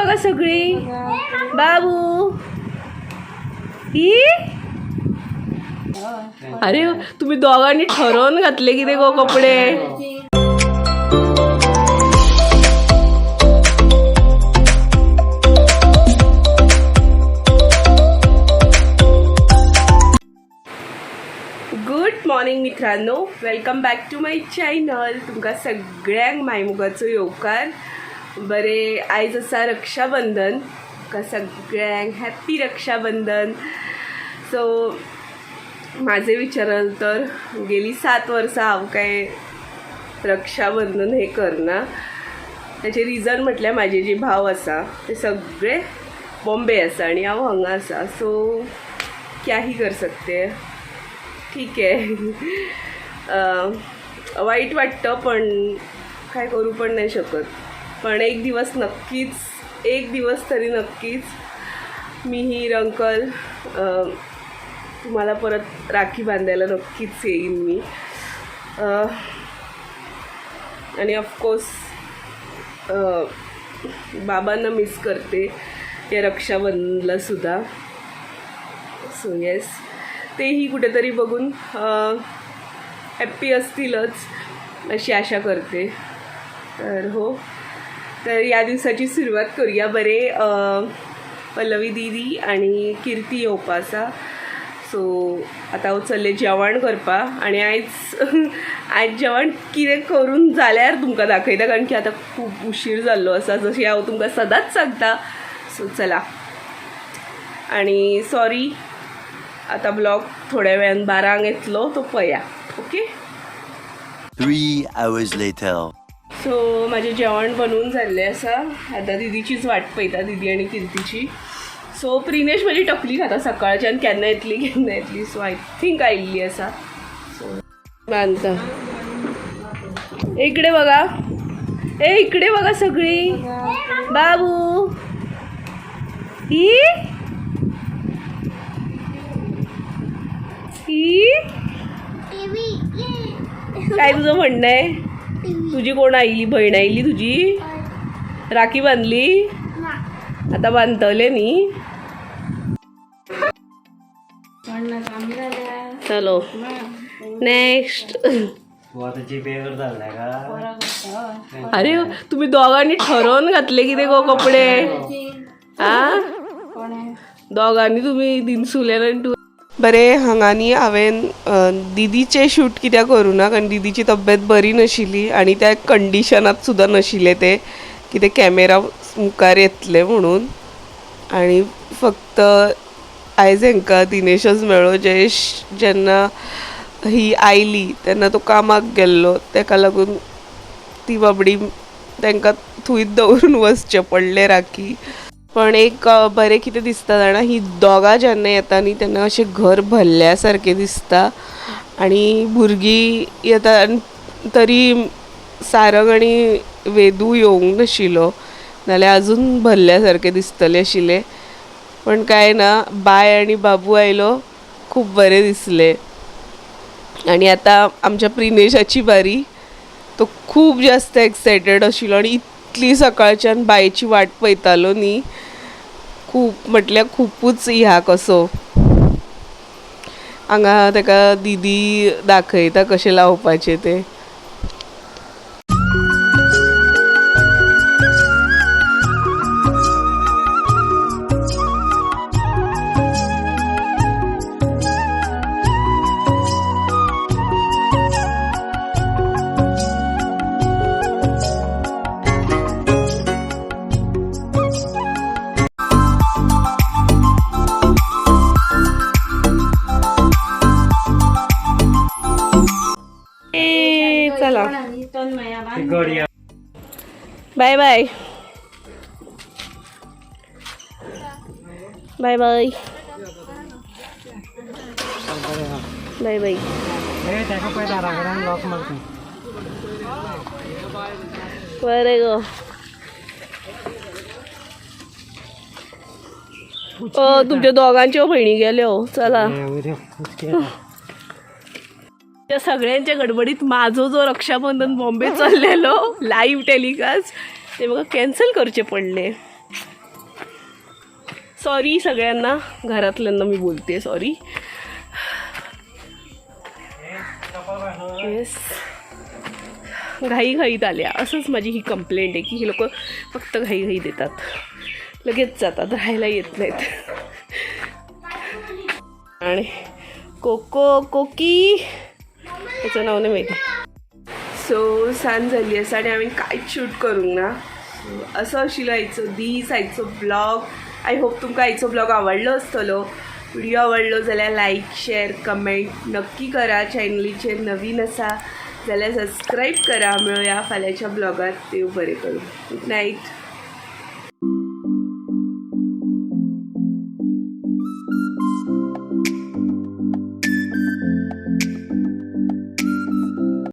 बघा सगळी. बाबू. ही अरे तुम्ही दोघांनी ठरवून घातले की ते गो कपडे. गुड मॉर्निंग मित्रांनो. Welcome back to my channel तुमकां सगळ्यांक मायमुगाचो येवकार. बरे आयज आसा रक्षाबंधन तुमकां सगळ्यांक हॅप्पी रक्षाबंधन. सो माझे विचाराल तर गेली सात वर्सां हांव काय रक्षाबंधन हे करना त्याचे रिजन म्हटल्यार म्हाजे जे भाव आसा ते सगळे बॉम्बे आसा आनी हांव हांगा आसा सो क्याही कर सकते? ठीक आहे. वाईट वाटतं पण काय करू पण नाही शकत. पण एक दिवस नक्कीच एक दिवस तरी नक्कीच मी ही अंकल तुम्हाला परत राखी बांधायला नक्कीच येईन मी. आणि ऑफकोर्स बाबांना मिस करते या रक्षाबंधनला सुद्धा. सो येस तेही कुठेतरी बघून हॅप्पी असतीलच अशी आशा करते. तर हो. तर या दिवसाची सुरुवात करूया. बरे पल्लवी दिदी आणि कीर्ती येवपा आसा सो आतां हांव चल्लें जेवण करपा. आनी आयज आयज जेवण कितें करून जाल्यार तुमकां दाखयता कारण की आतां खूब उशीर जाल्लो आसा जशें हांव तुमकां सदांच सांगता. सो चला. आणि सॉरी आता ब्लॉग थोड्या वेळान बारांक येतलो तो पया. Okay three hours later so माझे जेवण बनवून जाल्लें आसा आतां दिदीचीच वाट पळयता दिदी आनी कीर्तीची. सो प्रिनेश म्हजी टकली खाता सकाळच्यान केन्ना येतली केन्ना येतली. सो आय थिंक आयिल्ली आसा सो बांदता इकडे बघा. ए इकडे बघा सगळी. बाबू. ही काय तुझं म्हणणं आहे? तुझी कोण आईली बहीण आईली तुझी? राखी बांधली? आता बांधतले नी चलो. नेक्स्ट अरे तुम्ही दोघांनी ठरवून घातले की ते गो कपडे. हा? दोघांनी तुम्ही दिनसुल्यान आनी बरे हांगानी हांवें दिदीचे शूट कित्याक करूं ना कारण दिदीची तब्येत बरी नाशिल्ली आनी त्या कंडिशनांत सुद्दां नाशिल्ले ते कितें कॅमेरा मुखार येतले म्हणून. आनी फक्त आयज हांकां दिनेशच मेळ्ळो जयेश जेन्ना ही आयली तेन्ना तो कामाक गेल्लो तेका लागून ती बाबडी तांकां थंयच दवरून वचचें पडलें राखी. पण एक बरे बरें कितें दिसता जाणा ही दोगां जेन्ना येता न्ही तेन्ना अशें घर भरल्या सारकें दिसता आनी भुरगीं येता आनी तरी सारंग आनी वेदू येवंक नाशिल्लो नाल्यार आजून भरल्या सारकें दिसतलें आशिल्लें पण कांय ना बाय आनी बाबू आयलो खूब बरें दिसलें. आणि आता आमच्या प्रिनेशाची बारी तो खूप जास्त एक्सायटेड आशिल्लो आणि इतली सकाळच्यान बायेची वाट पळयतालो न्ही खूब म्हटल्यार खूपच ह्या कसो. हांगा ताका दिदी दाखयता कशें लावपाचें तें. Gadiya bye bye bye bye bye bye ए त्याका पळय दाराकडेन लॉक मारता बरे गो ओ तुमच्या दोघांच्यो भयणी गेल्यो चला त्या सगळ्यांच्या गडबडीत माझं जो रक्षाबंधन बॉम्बे चाललेलो लाईव्ह टेलिकास्ट ते बघा कॅन्सल करचे पडले. सॉरी सगळ्यांना घरातल्यांना मी बोलते सॉरी येस घाईघाईत आल्या. असंच माझी ही कंप्लेंट आहे की हे लोक फक्त घाईघाई देतात. लगेच जातात राहायला येत नाहीत. आणि कोको कोकी! त्याचं नाव नाही माहिती. सो सांज झाली आसा आणि आम्ही काय शूट करूंक ना? असं असो आशिल्लो आयचो दीस आयचो ब्लॉग आय होप तुमकां आयचो ब्लॉग आवडलो आसतलो व्हिडिओ आवडलो जाल्यार लायक शेअर कमेंट नक्की करा. चॅनलीचेर नवीन आसा जाल्यार सबस्क्राईब करा. मेळुया फाल्यांच्या ब्लॉगात देव बरें करूं. Good night